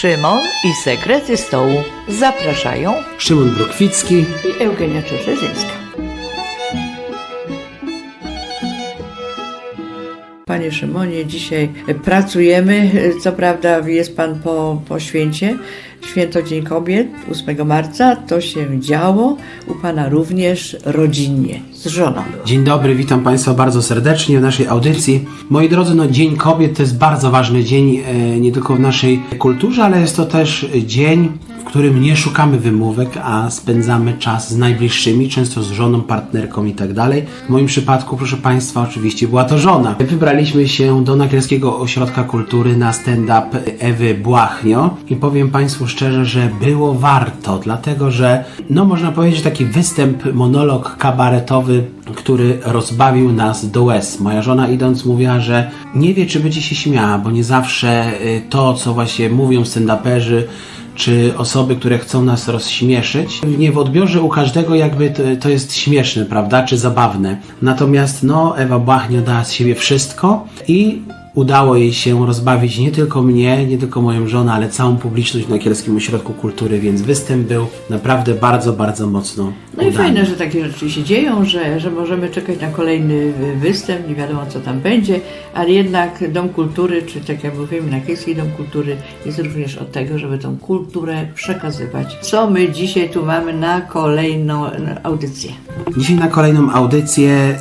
Szymon i sekrety stołu zapraszają Szymon Brokwicki. i Eugenia Czerzezyńska. Panie Szymonie, dzisiaj pracujemy. Co prawda jest Pan po, po święcie, Święto Dzień Kobiet 8 marca. To się działo u Pana również rodzinnie, z żoną. Dzień dobry, witam Państwa bardzo serdecznie w naszej audycji. Moi drodzy, no Dzień Kobiet to jest bardzo ważny dzień e, nie tylko w naszej kulturze, ale jest to też dzień, którym nie szukamy wymówek, a spędzamy czas z najbliższymi, często z żoną, partnerką i tak dalej. W moim przypadku, proszę Państwa, oczywiście była to żona. Wybraliśmy się do Nakielskiego Ośrodka Kultury na stand-up Ewy Błachnio i powiem Państwu szczerze, że było warto, dlatego że, no można powiedzieć, taki występ, monolog kabaretowy, który rozbawił nas do łez. Moja żona idąc mówiła, że nie wie, czy będzie się śmiała, bo nie zawsze y, to, co właśnie mówią stand-uperzy, czy osoby, które chcą nas rozśmieszyć. Nie w odbiorze u każdego jakby to, to jest śmieszne, prawda, czy zabawne. Natomiast no, Ewa Błachnio dała z siebie wszystko i udało jej się rozbawić nie tylko mnie, nie tylko moją żonę, ale całą publiczność w Nakielskim Ośrodku Kultury, więc występ był naprawdę bardzo, bardzo mocno No i udany. fajne, że takie rzeczy się dzieją, że, że możemy czekać na kolejny występ, nie wiadomo co tam będzie, ale jednak Dom Kultury, czy tak jak mówimy, Nakielski Dom Kultury jest również od tego, żeby tą kulturę przekazywać. Co my dzisiaj tu mamy na kolejną audycję? Dzisiaj na kolejną audycję,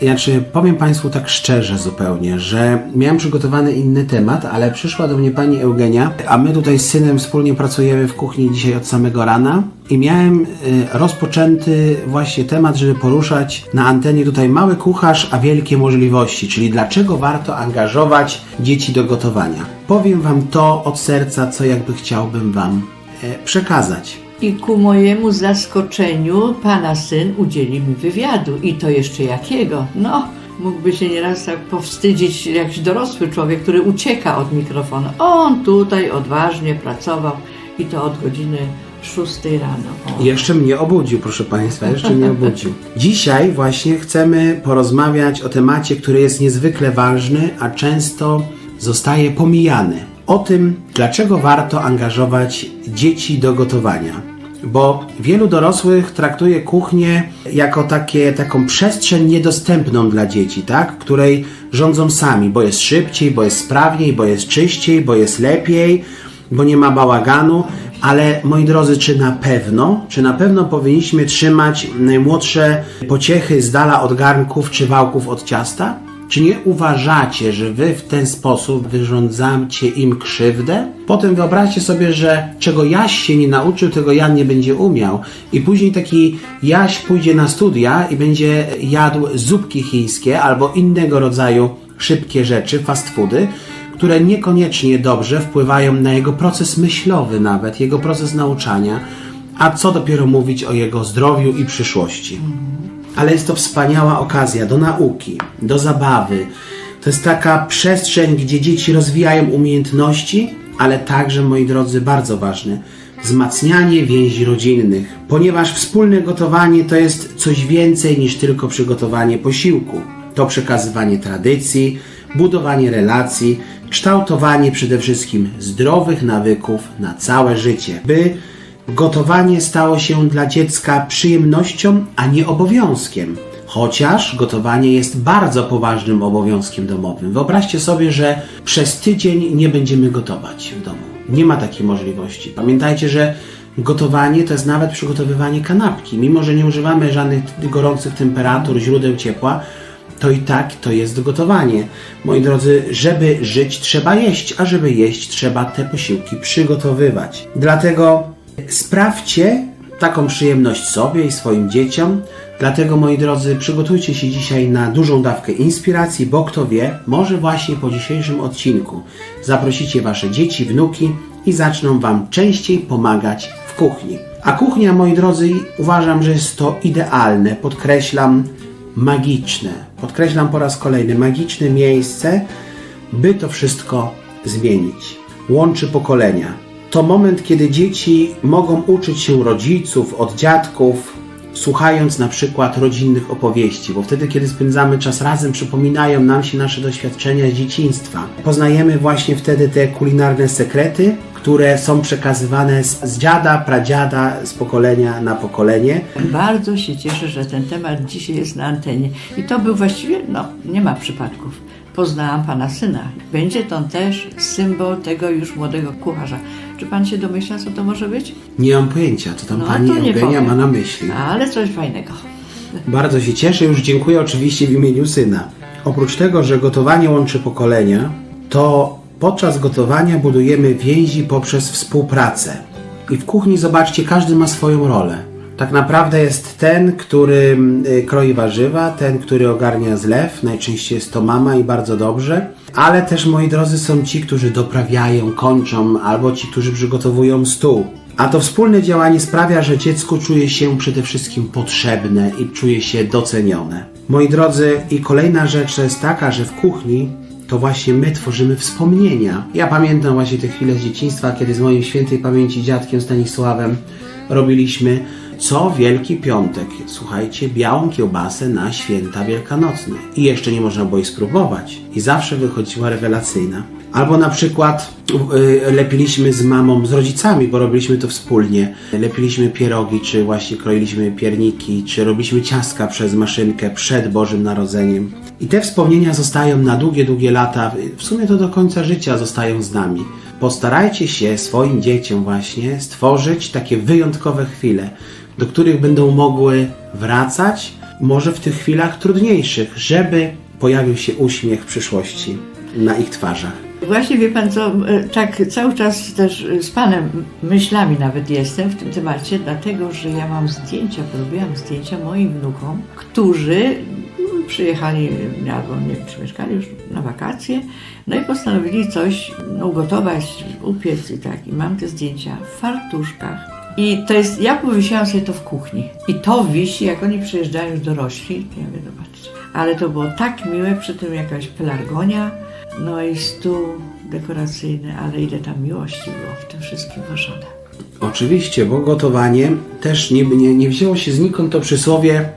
yy, znaczy powiem Państwu tak szczerze zupełnie, że miałem przygotowany inny temat, ale przyszła do mnie pani Eugenia, a my tutaj z synem wspólnie pracujemy w kuchni dzisiaj od samego rana i miałem yy, rozpoczęty właśnie temat, żeby poruszać na antenie tutaj mały kucharz, a wielkie możliwości, czyli dlaczego warto angażować dzieci do gotowania. Powiem Wam to od serca, co jakby chciałbym Wam e, przekazać. I ku mojemu zaskoczeniu pana syn udzieli mi wywiadu. I to jeszcze jakiego? No, mógłby się nieraz tak powstydzić jakiś dorosły człowiek, który ucieka od mikrofonu. On tutaj odważnie pracował i to od godziny 6 rano. O. Jeszcze mnie obudził, proszę Państwa, jeszcze mnie obudził. Dzisiaj właśnie chcemy porozmawiać o temacie, który jest niezwykle ważny, a często zostaje pomijany. O tym, dlaczego warto angażować dzieci do gotowania. Bo wielu dorosłych traktuje kuchnię jako takie, taką przestrzeń niedostępną dla dzieci, tak? której rządzą sami, bo jest szybciej, bo jest sprawniej, bo jest czyściej, bo jest lepiej, bo nie ma bałaganu, ale moi drodzy, czy na pewno, czy na pewno powinniśmy trzymać najmłodsze pociechy z dala od garnków czy wałków od ciasta? Czy nie uważacie, że wy w ten sposób wyrządzacie im krzywdę? Potem wyobraźcie sobie, że czego Jaś się nie nauczył, tego Jan nie będzie umiał. I później taki Jaś pójdzie na studia i będzie jadł zupki chińskie albo innego rodzaju szybkie rzeczy, fast foody, które niekoniecznie dobrze wpływają na jego proces myślowy nawet, jego proces nauczania, a co dopiero mówić o jego zdrowiu i przyszłości. Ale jest to wspaniała okazja do nauki, do zabawy. To jest taka przestrzeń, gdzie dzieci rozwijają umiejętności, ale także, moi drodzy, bardzo ważne, wzmacnianie więzi rodzinnych, ponieważ wspólne gotowanie to jest coś więcej niż tylko przygotowanie posiłku. To przekazywanie tradycji, budowanie relacji, kształtowanie przede wszystkim zdrowych nawyków na całe życie, by gotowanie stało się dla dziecka przyjemnością, a nie obowiązkiem. Chociaż gotowanie jest bardzo poważnym obowiązkiem domowym. Wyobraźcie sobie, że przez tydzień nie będziemy gotować w domu. Nie ma takiej możliwości. Pamiętajcie, że gotowanie to jest nawet przygotowywanie kanapki. Mimo, że nie używamy żadnych gorących temperatur, źródeł ciepła, to i tak to jest gotowanie. Moi drodzy, żeby żyć trzeba jeść, a żeby jeść trzeba te posiłki przygotowywać. Dlatego sprawdźcie taką przyjemność sobie i swoim dzieciom. Dlatego, moi drodzy, przygotujcie się dzisiaj na dużą dawkę inspiracji, bo kto wie, może właśnie po dzisiejszym odcinku zaprosicie wasze dzieci, wnuki i zaczną wam częściej pomagać w kuchni. A kuchnia, moi drodzy, uważam, że jest to idealne, podkreślam, magiczne. Podkreślam po raz kolejny, magiczne miejsce, by to wszystko zmienić. Łączy pokolenia. To moment, kiedy dzieci mogą uczyć się rodziców, od dziadków, słuchając na przykład rodzinnych opowieści, bo wtedy, kiedy spędzamy czas razem, przypominają nam się nasze doświadczenia z dzieciństwa. Poznajemy właśnie wtedy te kulinarne sekrety, które są przekazywane z, z dziada, pradziada, z pokolenia na pokolenie. Bardzo się cieszę, że ten temat dzisiaj jest na antenie. I to był właściwie, no, nie ma przypadków. Poznałam pana syna. Będzie to też symbol tego już młodego kucharza. Czy pan się domyśla, co to może być? Nie mam pojęcia, co tam No, pani to nie Eugenia powiem. ma na myśli. Ale coś fajnego. Bardzo się cieszę, już dziękuję oczywiście w imieniu syna. Oprócz tego, że gotowanie łączy pokolenia, to podczas gotowania budujemy więzi poprzez współpracę. I w kuchni, zobaczcie, każdy ma swoją rolę. Tak naprawdę jest ten, który y, kroi warzywa, ten, który ogarnia zlew, najczęściej jest to mama i bardzo dobrze, ale też, moi drodzy, są ci, którzy doprawiają, kończą, albo ci, którzy przygotowują stół. A to wspólne działanie sprawia, że dziecko czuje się przede wszystkim potrzebne i czuje się docenione. Moi drodzy, i kolejna rzecz jest taka, że w kuchni to właśnie my tworzymy wspomnienia. Ja pamiętam właśnie te chwile z dzieciństwa, kiedy z moim świętej pamięci dziadkiem Stanisławem robiliśmy co Wielki Piątek. Słuchajcie, białą kiełbasę na święta wielkanocne. I jeszcze nie można było jej spróbować. I zawsze wychodziła rewelacyjna. Albo na przykład y, lepiliśmy z mamą, z rodzicami, bo robiliśmy to wspólnie. Lepiliśmy pierogi, czy właśnie kroiliśmy pierniki, czy robiliśmy ciastka przez maszynkę przed Bożym Narodzeniem. I te wspomnienia zostają na długie, długie lata, w sumie to do końca życia zostają z nami. Postarajcie się swoim dzieciom właśnie stworzyć takie wyjątkowe chwile, do których będą mogły wracać, może w tych chwilach trudniejszych, żeby pojawił się uśmiech w przyszłości na ich twarzach. Właśnie wie pan co, e, tak cały czas też e, z panem myślami nawet jestem w tym temacie, dlatego że ja mam zdjęcia, porobiłam zdjęcia moim wnukom, którzy mm, przyjechali albo nie przymieszkali już na wakacje, no i postanowili coś no, ugotować, upiec i tak. I mam te zdjęcia w fartuszkach. I to jest, ja powiesiłam sobie to w kuchni. I to wisi, jak oni przyjeżdżają już dorośli. Ja mówię, zobaczcie. Ale to było tak miłe, przy tym jakaś pelargonia, no i stół dekoracyjny, ale ile tam miłości było w tym wszystkim włożone. Oczywiście, bo gotowanie też nie, nie, nie wzięło się znikąd to przysłowie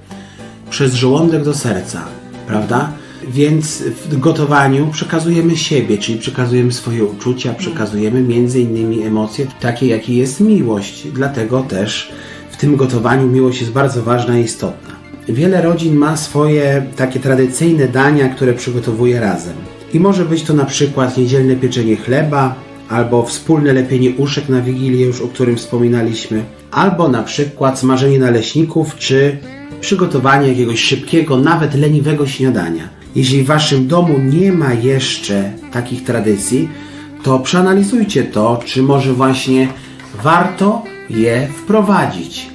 przez żołądek do serca, prawda? Więc w gotowaniu przekazujemy siebie, czyli przekazujemy swoje uczucia, przekazujemy między innymi emocje, takie jakie jest miłość. Dlatego też w tym gotowaniu miłość jest bardzo ważna i istotna. Wiele rodzin ma swoje takie tradycyjne dania, które przygotowuje razem. I może być to na przykład niedzielne pieczenie chleba, albo wspólne lepienie uszek na Wigilię, już o którym wspominaliśmy, albo na przykład smażenie naleśników, czy przygotowanie jakiegoś szybkiego, nawet leniwego śniadania. Jeśli w waszym domu nie ma jeszcze takich tradycji, to przeanalizujcie to, czy może właśnie warto je wprowadzić.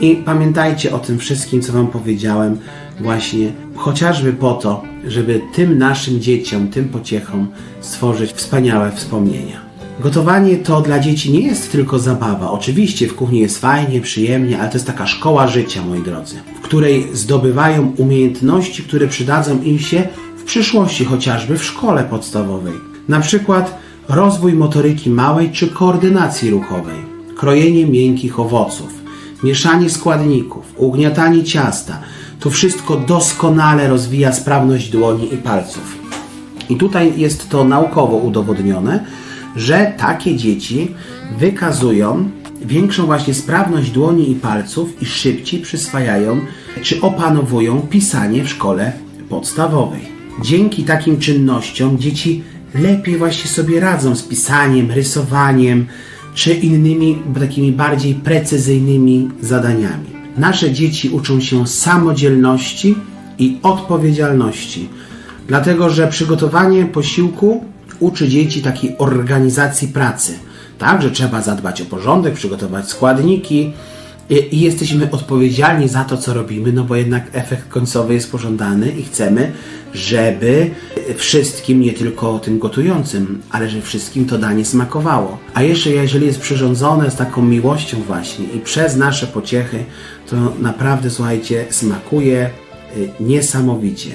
I pamiętajcie o tym wszystkim, co Wam powiedziałem, właśnie chociażby po to, żeby tym naszym dzieciom, tym pociechom stworzyć wspaniałe wspomnienia. Gotowanie to dla dzieci nie jest tylko zabawa. Oczywiście w kuchni jest fajnie, przyjemnie, ale to jest taka szkoła życia, moi drodzy, w której zdobywają umiejętności, które przydadzą im się w przyszłości, chociażby w szkole podstawowej. Na przykład rozwój motoryki małej czy koordynacji ruchowej, krojenie miękkich owoców, mieszanie składników, ugniatanie ciasta. To wszystko doskonale rozwija sprawność dłoni i palców. I tutaj jest to naukowo udowodnione, że takie dzieci wykazują większą właśnie sprawność dłoni i palców i szybciej przyswajają czy opanowują pisanie w szkole podstawowej. Dzięki takim czynnościom dzieci lepiej właśnie sobie radzą z pisaniem, rysowaniem czy innymi takimi bardziej precyzyjnymi zadaniami. Nasze dzieci uczą się samodzielności i odpowiedzialności, dlatego że przygotowanie posiłku uczy dzieci takiej organizacji pracy. Tak, że trzeba zadbać o porządek, przygotować składniki i, i jesteśmy odpowiedzialni za to, co robimy, no bo jednak efekt końcowy jest pożądany i chcemy, żeby wszystkim, nie tylko tym gotującym, ale że wszystkim to danie smakowało. A jeszcze jeżeli jest przyrządzone z taką miłością właśnie i przez nasze pociechy, to naprawdę, słuchajcie, smakuje y, niesamowicie.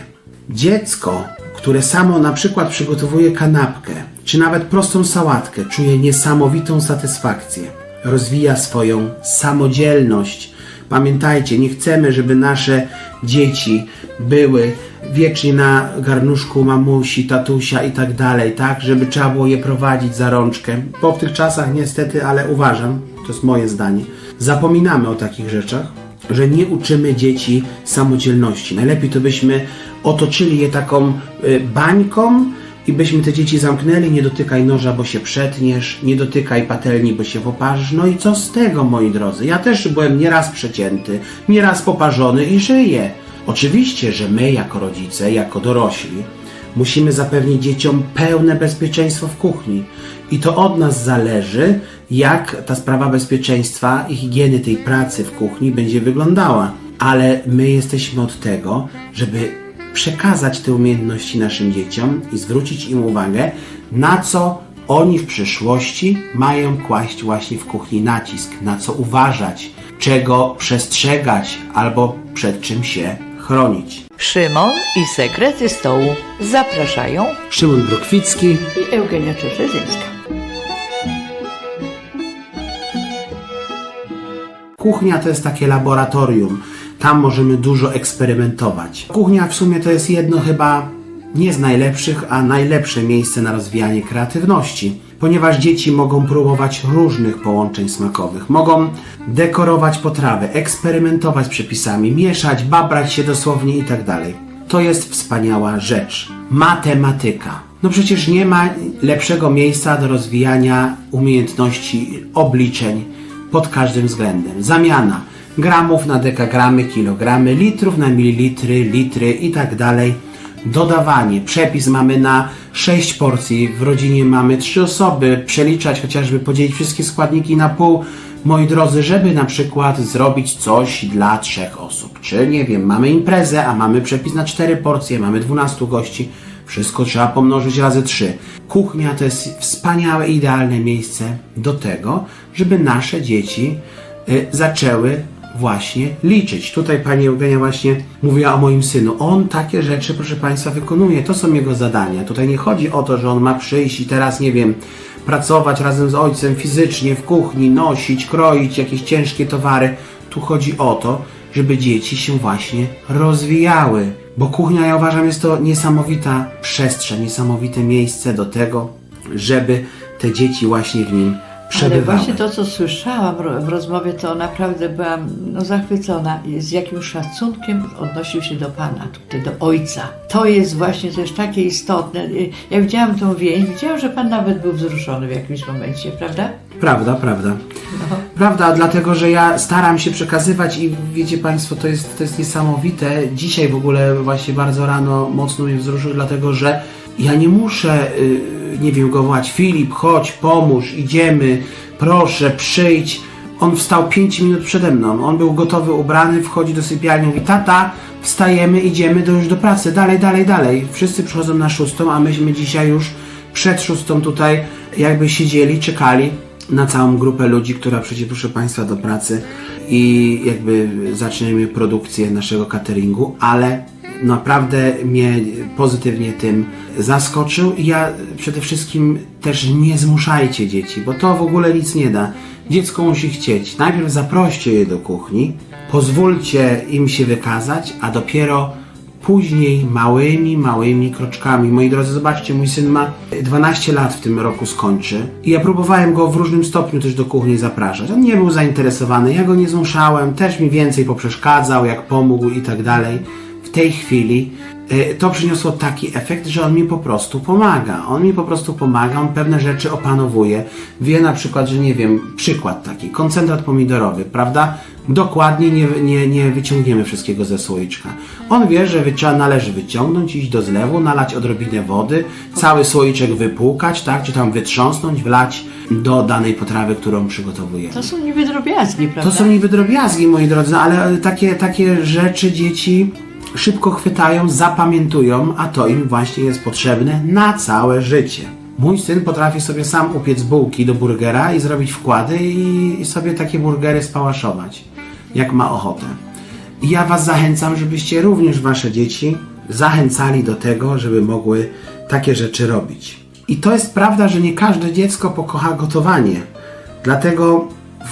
Dziecko, które samo na przykład przygotowuje kanapkę, czy nawet prostą sałatkę, czuje niesamowitą satysfakcję. Rozwija swoją samodzielność. Pamiętajcie, nie chcemy, żeby nasze dzieci były wiecznie na garnuszku mamusi, tatusia i tak dalej, tak? Żeby trzeba było je prowadzić za rączkę. Bo w tych czasach niestety, ale uważam, to jest moje zdanie, zapominamy o takich rzeczach, że nie uczymy dzieci samodzielności. Najlepiej to byśmy otoczyli je taką y, bańką i byśmy te dzieci zamknęli, nie dotykaj noża, bo się przetniesz, nie dotykaj patelni, bo się poparzysz. No i co z tego, moi drodzy? Ja też byłem nieraz przecięty, nieraz poparzony i żyję. Oczywiście, że my jako rodzice, jako dorośli, musimy zapewnić dzieciom pełne bezpieczeństwo w kuchni. I to od nas zależy, jak ta sprawa bezpieczeństwa i higieny tej pracy w kuchni będzie wyglądała. Ale my jesteśmy od tego, żeby przekazać te umiejętności naszym dzieciom i zwrócić im uwagę, na co oni w przyszłości mają kłaść właśnie w kuchni nacisk, na co uważać, czego przestrzegać albo przed czym się chronić. Szymon i sekrety stołu zapraszają Szymon Brokwicki, I Eugenia Czerzezyńska. Kuchnia to jest takie laboratorium. Tam możemy dużo eksperymentować. Kuchnia w sumie to jest jedno chyba nie z najlepszych, a najlepsze miejsce na rozwijanie kreatywności, ponieważ dzieci mogą próbować różnych połączeń smakowych, mogą dekorować potrawy, eksperymentować przepisami, mieszać, babrać się dosłownie itd. To jest wspaniała rzecz. Matematyka. No przecież nie ma lepszego miejsca do rozwijania umiejętności obliczeń, pod każdym względem. Zamiana gramów na dekagramy, kilogramy, litrów na mililitry, litry i tak. Dodawanie. Przepis mamy na 6 porcji, w rodzinie mamy 3 osoby. Przeliczać, chociażby podzielić wszystkie składniki na pół. Moi drodzy, żeby na przykład zrobić coś dla trzech osób. Czy nie wiem, mamy imprezę, a mamy przepis na 4 porcje, mamy 12 gości. Wszystko trzeba pomnożyć razy 3. Kuchnia to jest wspaniałe, idealne miejsce do tego, żeby nasze dzieci y, zaczęły właśnie liczyć. Tutaj pani Eugenia właśnie mówiła o moim synu. On takie rzeczy, proszę państwa, wykonuje. To są jego zadania. Tutaj nie chodzi o to, że on ma przyjść i teraz, nie wiem, pracować razem z ojcem fizycznie w kuchni, nosić, kroić jakieś ciężkie towary. Tu chodzi o to, żeby dzieci się właśnie rozwijały. Bo kuchnia, ja uważam, jest to niesamowita przestrzeń, niesamowite miejsce do tego, żeby te dzieci właśnie w nim Ale właśnie to, co słyszałam w rozmowie, to naprawdę byłam no, zachwycona, z jakim szacunkiem odnosił się do Pana, tutaj do Ojca. To jest właśnie też takie istotne. Y, Ja widziałam tą więź, widziałam, że Pan nawet był wzruszony w jakimś momencie, prawda? Prawda, prawda. Prawda, dlatego że ja staram się przekazywać i wiecie Państwo, to jest, to jest niesamowite. Dzisiaj w ogóle właśnie bardzo rano mocno mnie wzruszył, dlatego że ja nie muszę, y, nie wiem, go wołać Filip, chodź, pomóż, idziemy, proszę, przyjdź. On wstał 5 minut przede mną. On był gotowy, ubrany, wchodzi do sypialni, mówi tata, wstajemy, idziemy do, już do pracy, dalej, dalej, dalej. Wszyscy przychodzą na szóstą, a myśmy dzisiaj już przed szóstą tutaj jakby siedzieli, czekali na całą grupę ludzi, która przyjdzie, proszę Państwa, do pracy i jakby zaczniemy produkcję naszego cateringu, ale naprawdę mnie pozytywnie tym zaskoczył i ja przede wszystkim też nie zmuszajcie dzieci, bo to w ogóle nic nie da. Dziecko musi chcieć. Najpierw zaproście je do kuchni, pozwólcie im się wykazać, a dopiero później małymi, małymi kroczkami. Moi drodzy, zobaczcie, mój syn ma 12 lat w tym roku skończy i ja próbowałem go w różnym stopniu też do kuchni zapraszać. On nie był zainteresowany, ja go nie zmuszałem, też mi więcej poprzeszkadzał, jak pomógł i tak dalej. W tej chwili y, to przyniosło taki efekt, że on mi po prostu pomaga. On mi po prostu pomaga, on pewne rzeczy opanowuje. Wie na przykład, że nie wiem, przykład taki, koncentrat pomidorowy, prawda? Dokładnie nie, nie, nie wyciągniemy wszystkiego ze słoiczka. On wie, że wycia- należy wyciągnąć, iść do zlewu, nalać odrobinę wody, cały słoiczek wypłukać, tak? Czy tam wytrząsnąć, wlać do danej potrawy, którą przygotowujemy. To są niby drobiazgi, prawda? To są niby drobiazgi, moi drodzy, ale takie, takie rzeczy dzieci szybko chwytają, zapamiętują, a to im właśnie jest potrzebne na całe życie. Mój syn potrafi sobie sam upiec bułki do burgera i zrobić wkłady i sobie takie burgery spałaszować, jak ma ochotę. I ja Was zachęcam, żebyście również Wasze dzieci zachęcali do tego, żeby mogły takie rzeczy robić. I to jest prawda, że nie każde dziecko pokocha gotowanie. Dlatego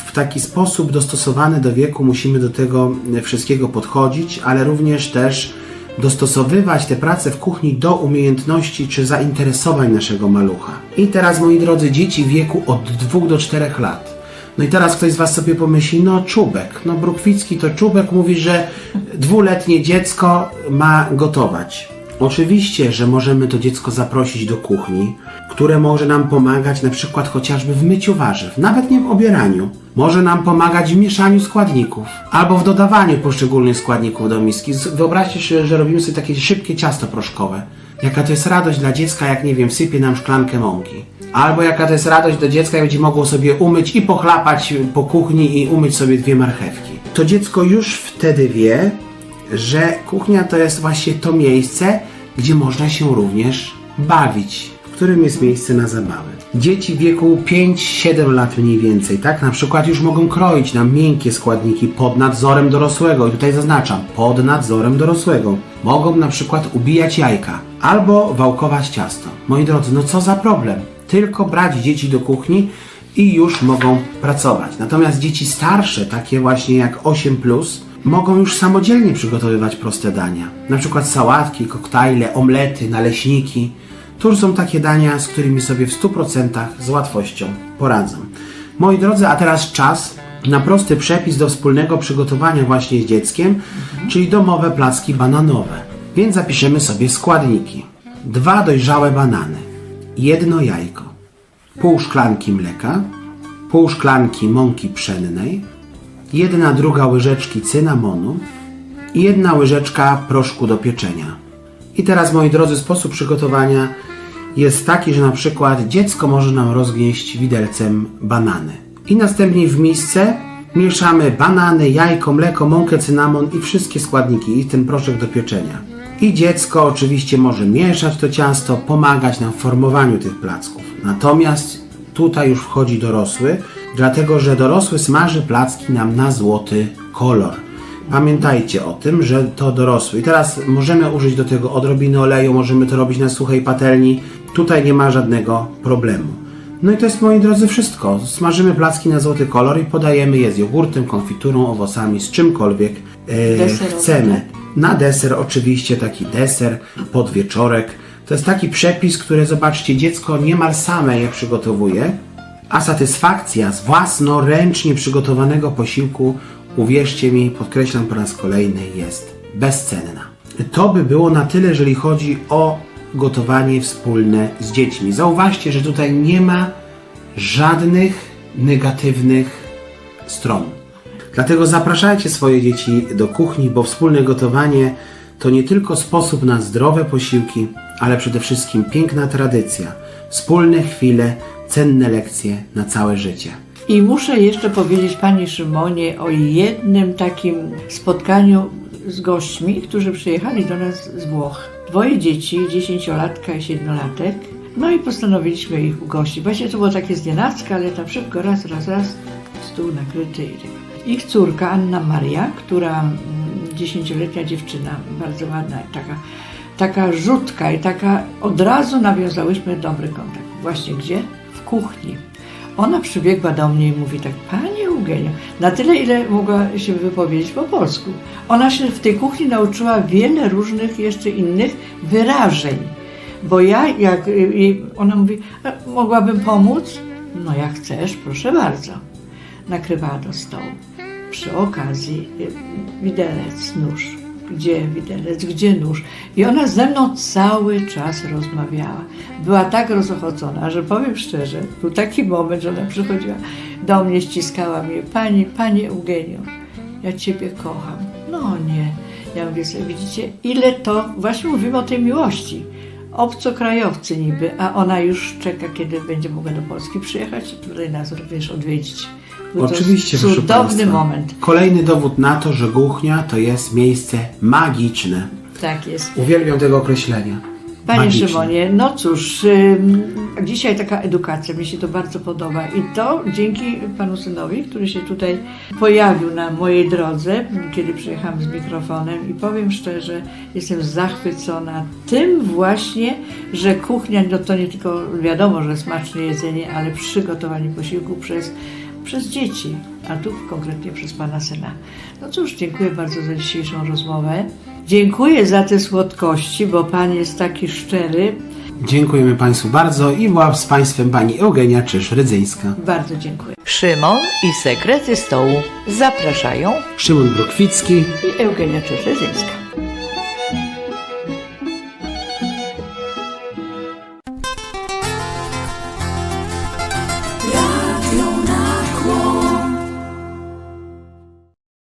w taki sposób dostosowany do wieku musimy do tego wszystkiego podchodzić, ale również też dostosowywać te prace w kuchni do umiejętności czy zainteresowań naszego malucha. I teraz, moi drodzy, dzieci w wieku od 2 do 4 lat. No i teraz ktoś z Was sobie pomyśli, no czubek, no Brukwicki to czubek mówi, że dwuletnie dziecko ma gotować. Oczywiście, że możemy to dziecko zaprosić do kuchni, które może nam pomagać na przykład chociażby w myciu warzyw, nawet nie w obieraniu. Może nam pomagać w mieszaniu składników albo w dodawaniu poszczególnych składników do miski. Wyobraźcie sobie, że robimy sobie takie szybkie ciasto proszkowe. Jaka to jest radość dla dziecka, jak nie wiem, wsypie nam szklankę mąki. Albo jaka to jest radość dla dziecka, jak będzie mogło sobie umyć i pochlapać po kuchni i umyć sobie dwie marchewki. To dziecko już wtedy wie, że kuchnia to jest właśnie to miejsce, gdzie można się również bawić, w którym jest miejsce na zabawy. Dzieci w wieku 5-7 lat mniej więcej, tak? Na przykład już mogą kroić nam miękkie składniki pod nadzorem dorosłego. I tutaj zaznaczam, pod nadzorem dorosłego. Mogą na przykład ubijać jajka albo wałkować ciasto. Moi drodzy, no co za problem? Tylko brać dzieci do kuchni i już mogą pracować. Natomiast dzieci starsze, takie właśnie jak 8, mogą już samodzielnie przygotowywać proste dania. Przykład sałatki, koktajle, omlety, naleśniki. To są takie dania, z którymi sobie w 100% z łatwością poradzą. Moi drodzy, a teraz czas na prosty przepis do wspólnego przygotowania właśnie z dzieckiem, czyli domowe placki bananowe. Więc zapiszemy sobie składniki. Dwa dojrzałe banany, jedno jajko, pół szklanki mleka, pół szklanki mąki pszennej, jedna druga łyżeczki cynamonu i jedna łyżeczka proszku do pieczenia. I teraz, moi drodzy, sposób przygotowania jest taki, że na przykład dziecko może nam rozgnieść widelcem banany. I następnie w misce mieszamy banany, jajko, mleko, mąkę, cynamon i wszystkie składniki i ten proszek do pieczenia. I dziecko oczywiście może mieszać to ciasto, pomagać nam w formowaniu tych placków. Natomiast tutaj już wchodzi dorosły, dlatego że dorosły smaży placki nam na złoty kolor. Pamiętajcie o tym, że to dorosły. I teraz możemy użyć do tego odrobiny oleju, możemy to robić na suchej patelni. Tutaj nie ma żadnego problemu. No i to jest, moi drodzy, wszystko. Smażymy placki na złoty kolor i podajemy je z jogurtem, konfiturą, owocami, z czymkolwiek Deserowe, chcemy. Na deser oczywiście taki deser, podwieczorek. To jest taki przepis, który zobaczcie, dziecko niemal same je przygotowuje, a satysfakcja z własnoręcznie przygotowanego posiłku, uwierzcie mi, podkreślam po raz kolejny, jest bezcenna. To by było na tyle, jeżeli chodzi o gotowanie wspólne z dziećmi. Zauważcie, że tutaj nie ma żadnych negatywnych stron. Dlatego zapraszajcie swoje dzieci do kuchni, bo wspólne gotowanie to nie tylko sposób na zdrowe posiłki, ale przede wszystkim piękna tradycja, wspólne chwile, cenne lekcje na całe życie. I muszę jeszcze powiedzieć Pani Szymonie o jednym takim spotkaniu z gośćmi, którzy przyjechali do nas z Włoch. Dwoje dzieci, dziesięciolatka i siedmiolatek. No i postanowiliśmy ich ugościć. Właśnie to było takie znienacka, ale tam szybko raz, raz, raz, stół nakryty i tak. Ich córka Anna Maria, która mm, dziesięcioletnia dziewczyna, bardzo ładna, taka, taka rzutka i taka, od razu nawiązałyśmy dobry kontakt. Właśnie gdzie? Kuchni. Ona przybiegła do mnie i mówi tak, Pani Eugenio, na tyle, ile mogła się wypowiedzieć po polsku. Ona się w tej kuchni nauczyła wiele różnych jeszcze innych wyrażeń. Bo ja, jak ona mówi, "A mogłabym pomóc? No jak chcesz, proszę bardzo. Nakrywała do stołu. Przy okazji y, widelec, nóż. Gdzie widelec, gdzie nóż? I ona ze mną cały czas rozmawiała. Była tak rozochocona, że powiem szczerze, był taki moment, że ona przychodziła do mnie, ściskała mnie. Pani, Pani Eugenio, ja Ciebie kocham. No nie. Ja mówię sobie, widzicie, ile to, właśnie mówimy o tej miłości. Obcokrajowcy niby, a ona już czeka, kiedy będzie mogła do Polski przyjechać i tutaj nas również odwiedzić. Był to Oczywiście, proszę cudowny moment. Kolejny dowód na to, że kuchnia to jest miejsce magiczne. Tak jest. Uwielbiam tego określenia. Panie Magiczne. Szymonie, no cóż, dzisiaj taka edukacja, mi się to bardzo podoba i to dzięki panu synowi, który się tutaj pojawił na mojej drodze, kiedy przyjechałam z mikrofonem i powiem szczerze, jestem zachwycona tym właśnie, że kuchnia no to nie tylko wiadomo, że smaczne jedzenie, ale przygotowanie posiłku przez, przez dzieci, a tu konkretnie przez pana syna. No cóż, dziękuję bardzo za dzisiejszą rozmowę. Dziękuję za te słodkości, bo Pan jest taki szczery. Dziękujemy Państwu bardzo i była z Państwem Pani Eugenia Czysz-Rydzyńska. Bardzo dziękuję. Szymon i sekrety stołu zapraszają Szymon Brokwicki. I Eugenia Czerzezyńska.